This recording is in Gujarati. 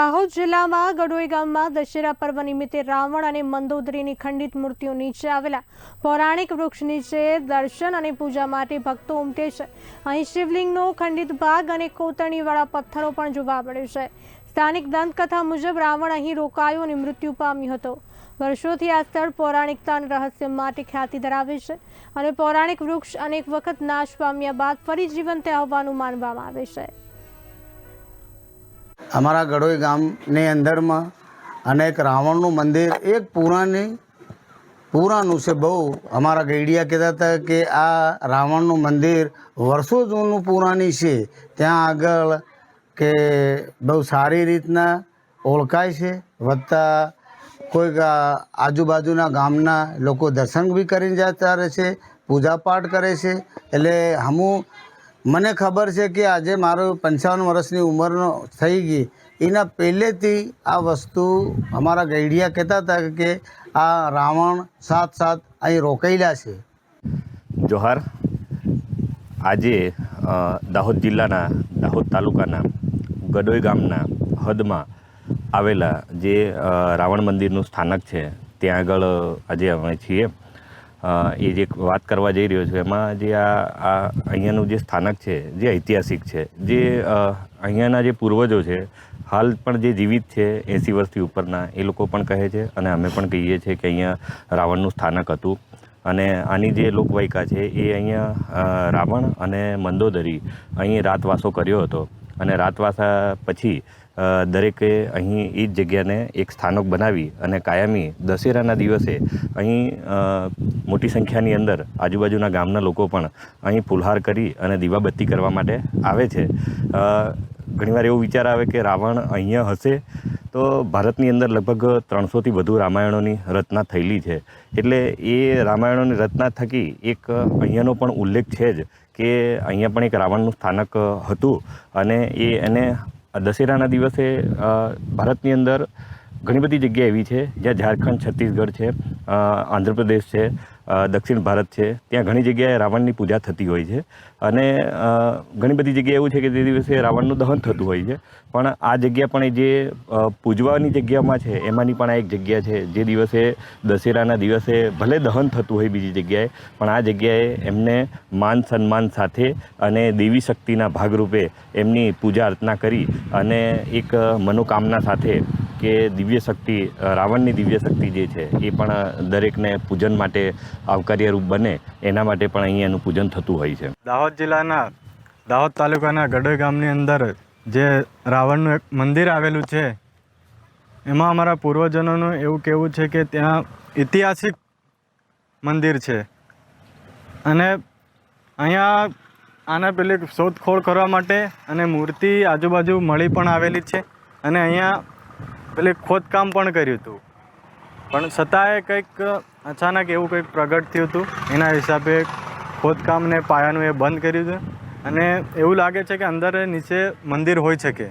દાહોદ જિલ્લામાં ગડોઈ ગામમાં દશેરા પર્વ નિમિત્તે રાવણ અને મંદોદરીની ખંડિત મૂર્તિઓ નીચે આવેલા પૌરાણિક વૃક્ષ નીચે દર્શન અને પૂજા માટે ભક્તો ઉમટે છે. અહીં શિવલિંગનો ખંડિત ભાગ અને કોતરણીવાળા પથ્થરો પણ જોવા મળે છે. સ્થાનિક દંતકથા મુજબ રાવણ અહીં રોકાયો અને મૃત્યુ પામ્યો હતો. વર્ષોથી આ સ્થળ પૌરાણિકતા રહસ્ય માટે ખ્યાતિ ધરાવે છે અને પૌરાણિક વૃક્ષ અનેક વખત નાશ પામ્યા બાદ ફરી જીવંત આવવાનું માનવામાં આવે છે. અમારા ગઢોઈ ગામની અંદરમાં અને એક રાવણનું મંદિર, એક પુરાની, પુરાનું છે બહુ. અમારા ગઈડિયા કહેતા હતા કે આ રાવણનું મંદિર વર્ષો જૂનું પુરાની છે. ત્યાં આગળ કે બહુ સારી રીતના ઓળખાય છે. વધતા કોઈક આજુબાજુના ગામના લોકો દર્શન બી કરીને જતા રહે છે, પૂજાપાઠ કરે છે. એટલે હમું મને ખબર છે કે આજે મારો પંચાવન વર્ષની ઉંમરનો થઈ ગઈ. એના પહેલેથી આ વસ્તુ અમારા ગઈડિયા કહેતા હતા કે આ રાવણ સાત સાત અહીં રોકાયેલા છે. જોહાર, આજે દાહોદ જિલ્લાના દાહોદ તાલુકાના ગડોઈ ગામના હદમાં આવેલા જે રાવણ મંદિરનું સ્થાનક છે, ત્યાં આગળ આજે અમે છીએ. એ જે વાત કરવા જઈ રહ્યો છું, એમાં જે આ આ અહીંયાનું જે સ્થાનક છે, જે ઐતિહાસિક છે, જે અહીંયાના જે પૂર્વજો છે, હાલ પણ જે જીવિત છે, એંસી વર્ષથી ઉપરના, એ લોકો પણ કહે છે અને અમે પણ કહીએ છીએ કે અહીંયા રાવણનું સ્થાનક હતું. અને આની જે લોકવાયકા છે, એ અહીંયા રાવણ અને મંદોદરી અહીં રાતવાસો કર્યો હતો. અને રાતવાસા પછી દરેકે અહીં એ જ જગ્યાને એક સ્થાનક બનાવી અને કાયમી દશેરાના દિવસે અહીં મોટી સંખ્યાની અંદર આજુબાજુના ગામના લોકો પણ અહીં ફુલહાર કરી અને દીવાબત્તી કરવા માટે આવે છે. ઘણીવાર એવો વિચાર આવે કે રાવણ અહીંયા હશે તો ભારતની અંદર લગભગ ત્રણસોથી વધુ રામાયણોની રચના થયેલી છે. એટલે એ રામાયણોની રચના થકી એક અહીંયાનો પણ ઉલ્લેખ છે જ કે અહીંયા પણ એક રાવણનું સ્થાનક હતું અને એ એને દશેરાના દિવસે ભારતની અંદર ઘણી બધી જગ્યા એવી છે જ્યાં ઝારખંડ, છત્તીસગઢ છે આંધ્રપ્રદેશ છે દક્ષિણ ભારત છે. ત્યાં ઘણી જગ્યાએ રાવણની પૂજા થતી હોય છે. અને ઘણી બધી જગ્યાએ એવું છે કે તે દિવસે રાવણનું દહન થતું હોય છે. પણ આ જગ્યા પણ જે પૂજવાની જગ્યામાં છે, એમાંની પણ આ એક જગ્યા છે. જે દિવસે, દશેરાના દિવસે ભલે દહન થતું હોય બીજી જગ્યાએ, પણ આ જગ્યાએ એમને માન સન્માન સાથે અને દેવી શક્તિના ભાગરૂપે એમની પૂજા અર્ચના કરી અને એક મનોકામના સાથે કે દિવ્ય શક્તિ રાવણની દિવ્ય શક્તિ જે છે, એ પણ દરેકને પૂજન માટે આવકાર્યરૂપ બને, એના માટે પણ અહીં એનું પૂજન થતું હોય છે. દાહોદ જિલ્લાના, દાહોદ તાલુકાના ગડોઈ ગામની અંદર જે રાવણનું એક મંદિર આવેલું છે, એમાં અમારા પૂર્વજનોનું એવું કહેવું છે કે ત્યાં ઐતિહાસિક મંદિર છે. અને અહીંયા આના પેલી શોધખોળ કરવા માટે અને મૂર્તિ આજુબાજુ મળી પણ આવેલી છે. અને અહીંયા પેલી ખોદકામ પણ કર્યું હતું. પણ છતાંય કંઈક અચાનક એવું કંઈક પ્રગટ થયું હતું. એના હિસાબે ખોદકામને પાયાનું એ બંધ કર્યું છે. અને એવું લાગે છે કે અંદર નીચે મંદિર હોઈ શકે